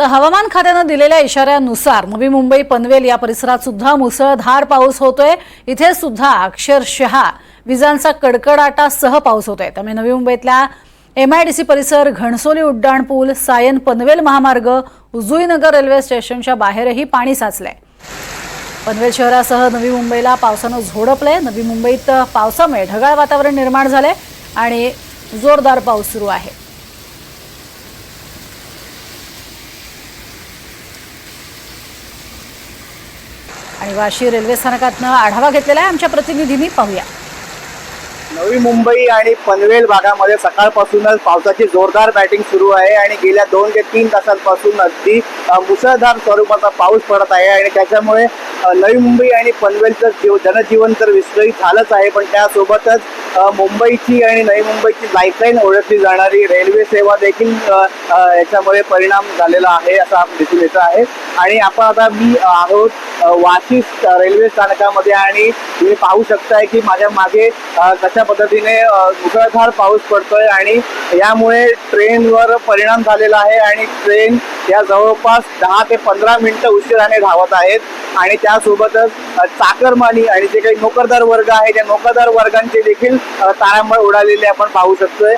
तर हवामान खात्यानं दिलेल्या इशाऱ्यानुसार नवी मुंबई पनवेल या परिसरात सुद्धा मुसळधार पाऊस होतोय. इथे सुद्धा अक्षरशः विजांचा कडकडाटासह पाऊस होतोय. त्यामुळे नवी मुंबईतल्या एम आय डी सी परिसर घणसोली उड्डाण पूल सायन पनवेल महामार्ग उजुईनगर रेल्वे स्टेशनच्या बाहेरही पाणी साचलंय. पनवेल शहरासह नवी मुंबईला पावसानं झोडपलंय. नवी मुंबईत पावसामुळे ढगाळ वातावरण निर्माण झालंय आणि जोरदार पाऊस सुरू आहे. आणि वाशी रेल्वे स्थानकातनं आढावा घेतलेला आहे आमच्या प्रतिनिधींनी पाहूया. नवी मुंबई आणि पनवेल भागामध्ये सकाळपासूनच पावसाची जोरदार बॅटिंग सुरू आहे आणि गेल्या दोन ते तीन तासांपासून अगदी मुसळधार स्वरूपाचा पाऊस पडत आहे आणि त्याच्यामुळे नवी मुंबई आणि पनवेलचं जीव जनजीवन तर विस्कळीत झालंच आहे पण त्यासोबतच मुंबईची आणि नवी मुंबईची लाईफलाईन ओळखली जाणारी रेल्वे सेवा देखील याच्यामुळे परिणाम झालेला आहे असं आपण दिसून येतं आहे. आणि आपण आता मी आहोत वाशी रेल्वे स्थानकामध्ये आणि तुम्ही पाहू शकताय की माझ्या मागे कशा पद्धतीने मुसळधार पाऊस पडतोय आणि यामुळे ट्रेनवर परिणाम झालेला आहे आणि ट्रेन या जवळपास दहा ते पंधरा मिनिटं उशिराने धावत आहेत. आणि त्यासोबतच चाकरमानी आणि जे काही नोकरदार वर्ग आहे त्या नोकरदार वर्गांचे देखील तारांबळ उडालेले आपण पाहू शकतोय.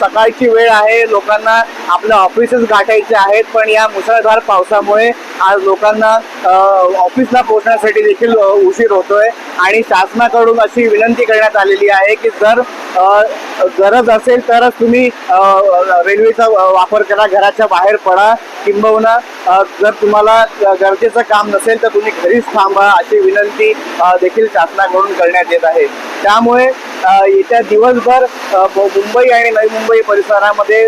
सकाळची वेळ आहे. लोकांना आपलं ऑफिसच गाठायचे आहेत. पण या मुसळधार पावसामुळे आज लोकांना ऑफिसला पोहोचण्यासाठी देखील उशीर होतोय. आणि शासनाकडून अशी विनंती करण्यात आलेली आहे की जर गरज असेल तरच तुम्ही रेल्वेचा वापर करा घराच्या बाहेर पडा किंबहुना जर तुम्हाला गरजेचं काम नसेल तर तुम्ही घरीच थांबा अशी विनंती देखील शासनाकडून करण्यात येत आहे. त्यामुळे येत्या दिवसभर मुंबई आणि नवी मुंबई परिसरामध्ये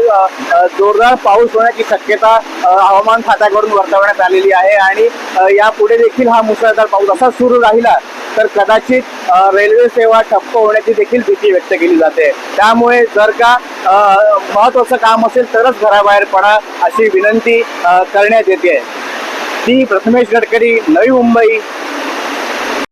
जोरदार पाऊस होण्याची शक्यता हवामान खात्याकडून वर्तवण्यात आलेली आहे. आणि यापुढे देखील हा मुसळधार पाऊस असा सुरू राहिला तर कदाचित रेल्वे सेवा ठप्प होण्याची देखील भीती व्यक्त केली जाते. त्यामुळे जर का महत्वाचं काम असेल तरच घराबाहेर पडा अशी विनंती करण्यात येते. ती प्रथमेश गडकरी नवी मुंबई.